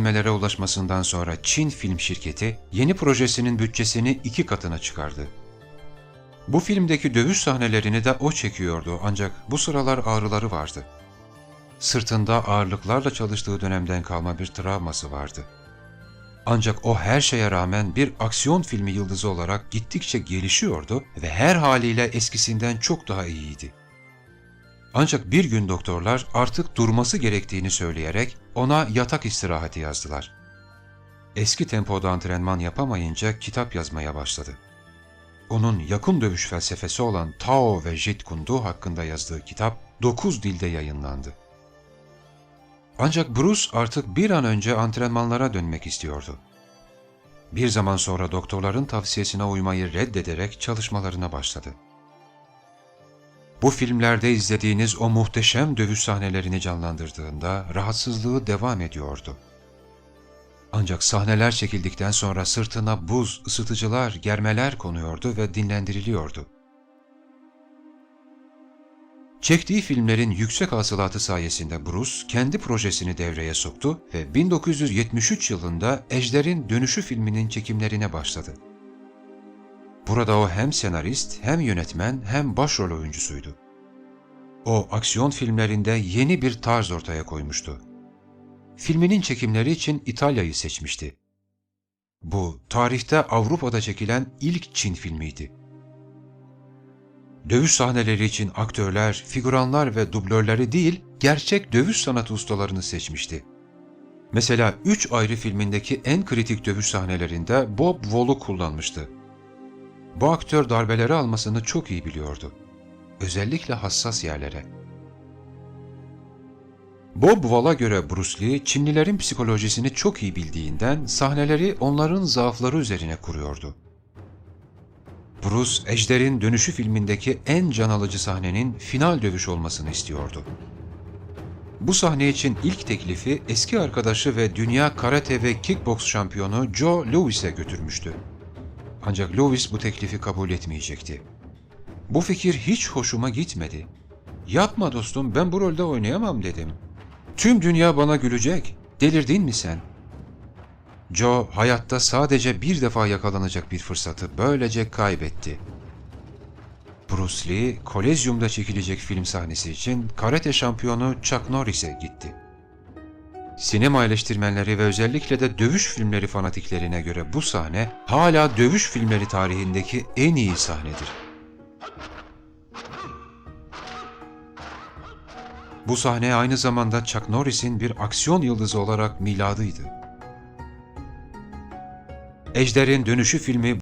Melere ulaşmasından sonra Çin film şirketi yeni projesinin bütçesini iki katına çıkardı. Bu filmdeki dövüş sahnelerini de o çekiyordu ancak bu sıralar ağrıları vardı. Sırtında ağırlıklarla çalıştığı dönemden kalma bir travması vardı. Ancak o her şeye rağmen bir aksiyon filmi yıldızı olarak gittikçe gelişiyordu ve her haliyle eskisinden çok daha iyiydi. Ancak bir gün doktorlar artık durması gerektiğini söyleyerek ona yatak istirahati yazdılar. Eski tempoda antrenman yapamayınca kitap yazmaya başladı. Onun yakın dövüş felsefesi olan Tao ve Jeet Kune hakkında yazdığı kitap 9 dilde yayınlandı. Ancak Bruce artık bir an önce antrenmanlara dönmek istiyordu. Bir zaman sonra doktorların tavsiyesine uymayı reddederek çalışmalarına başladı. Bu filmlerde izlediğiniz o muhteşem dövüş sahnelerini canlandırdığında rahatsızlığı devam ediyordu. Ancak sahneler çekildikten sonra sırtına buz, ısıtıcılar, germeler konuyordu ve dinlendiriliyordu. Çektiği filmlerin yüksek hasılatı sayesinde Bruce kendi projesini devreye soktu ve 1973 yılında Ejder'in Dönüşü filminin çekimlerine başladı. Burada o hem senarist, hem yönetmen, hem başrol oyuncusuydu. O aksiyon filmlerinde yeni bir tarz ortaya koymuştu. Filminin çekimleri için İtalya'yı seçmişti. Bu tarihte Avrupa'da çekilen ilk Çin filmiydi. Dövüş sahneleri için aktörler, figüranlar ve dublörleri değil, gerçek dövüş sanatı ustalarını seçmişti. Mesela üç ayrı filmindeki en kritik dövüş sahnelerinde Bob Wall'u kullanmıştı. Bu aktör darbeleri almasını çok iyi biliyordu. Özellikle hassas yerlere. Bob Wall'a göre Bruce Lee, Çinlilerin psikolojisini çok iyi bildiğinden sahneleri onların zaafları üzerine kuruyordu. Bruce, Ejder'in Dönüşü filmindeki en can alıcı sahnenin final dövüş olmasını istiyordu. Bu sahne için ilk teklifi eski arkadaşı ve dünya karate ve kickbox şampiyonu Joe Louis'e götürmüştü. Ancak Louis bu teklifi kabul etmeyecekti. Bu fikir hiç hoşuma gitmedi. Yapma dostum ben bu rolde oynayamam dedim. Tüm dünya bana gülecek. Delirdin mi sen? Joe hayatta sadece bir defa yakalanacak bir fırsatı böylece kaybetti. Bruce Lee, Kolezyum'da çekilecek film sahnesi için karate şampiyonu Chuck Norris'e gitti. Sinema eleştirmenleri ve özellikle de dövüş filmleri fanatiklerine göre bu sahne hala dövüş filmleri tarihindeki en iyi sahnedir. Bu sahne aynı zamanda Chuck Norris'in bir aksiyon yıldızı olarak miladıydı. Ejder'in Dönüşü filmi